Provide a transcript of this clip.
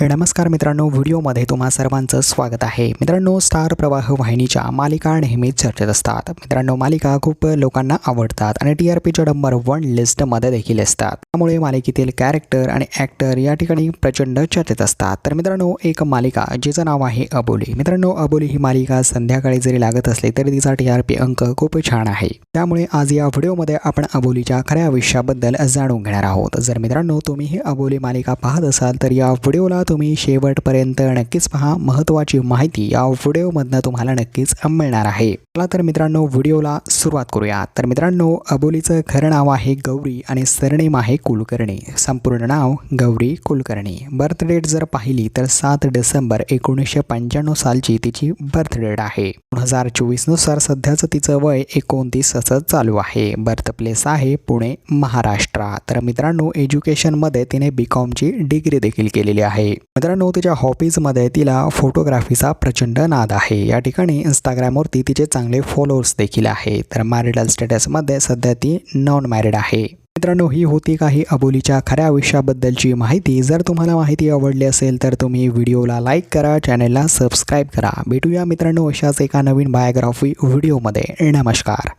नमस्कार मित्रांनो व्हिडिओमध्ये तुम्हा सर्वांचं स्वागत आहे. मित्रांनो स्टार प्रवाह वाहिनीच्या मालिका नेहमीच चर्चेत असतात. मित्रांनो मालिका खूप लोकांना आवडतात आणि टी आर पीच्या नंबर वन लिस्टमध्ये देखील असतात. त्यामुळे मालिकेतील कॅरेक्टर आणि ॲक्टर या ठिकाणी प्रचंड चर्चेत असतात. तर मित्रांनो एक मालिका जिचं नाव आहे अबोली. मित्रांनो अबोली ही मालिका संध्याकाळी जरी लागत असली तरी तिचा टी आर पी अंक खूप छान आहे. त्यामुळे आज या व्हिडिओमध्ये आपण अबोलीच्या खऱ्या आयुष्याबद्दल जाणून घेणार आहोत. जर मित्रांनो तुम्ही ही अबोली मालिका पाहत असाल तर या व्हिडिओला तुम्ही शेवटपर्यंत नक्कीच पहा. महत्त्वाची माहिती या व्हिडिओमधनं तुम्हाला नक्कीच मिळणार आहे. चला तर मित्रांनो व्हिडिओला सुरुवात करूया. तर मित्रांनो अबोलीचं खरं नाव आहे गौरी आणि सरनेम आहे कुलकर्णी. संपूर्ण नाव गौरी कुलकर्णी. बर्थडेट जर पाहिली तर सात डिसेंबर एकोणीसशे पंच्याण्णव सालची तिची बर्थडेट आहे. दोन हजार चोवीसनुसार सध्याचं तिचं वय एकोणतीस असं चालू आहे. बर्थ प्लेस आहे पुणे महाराष्ट्र. तर मित्रांनो एज्युकेशनमध्ये तिने बी कॉमची डिग्री देखील केलेली आहे. मित्रांनो तिच्या हॉबीजमध्ये तिला फोटोग्राफीचा प्रचंड नाद आहे. या ठिकाणी इंस्टाग्रामवरती तिचे चांगले फॉलोअर्स देखील आहे तर मॅरिटल स्टेटसमध्ये सध्या ती नॉन मॅरिड आहे. मित्रांनो ही होती काही अबोलीच्या खऱ्या आयुष्याबद्दलची माहिती. जर तुम्हाला माहिती आवडली असेल तर तुम्ही व्हिडिओला लाईक करा चॅनलला सबस्क्राईब करा. भेटूया मित्रांनो अशाच एका नवीन बायोग्राफी व्हिडिओमध्ये नमस्कार.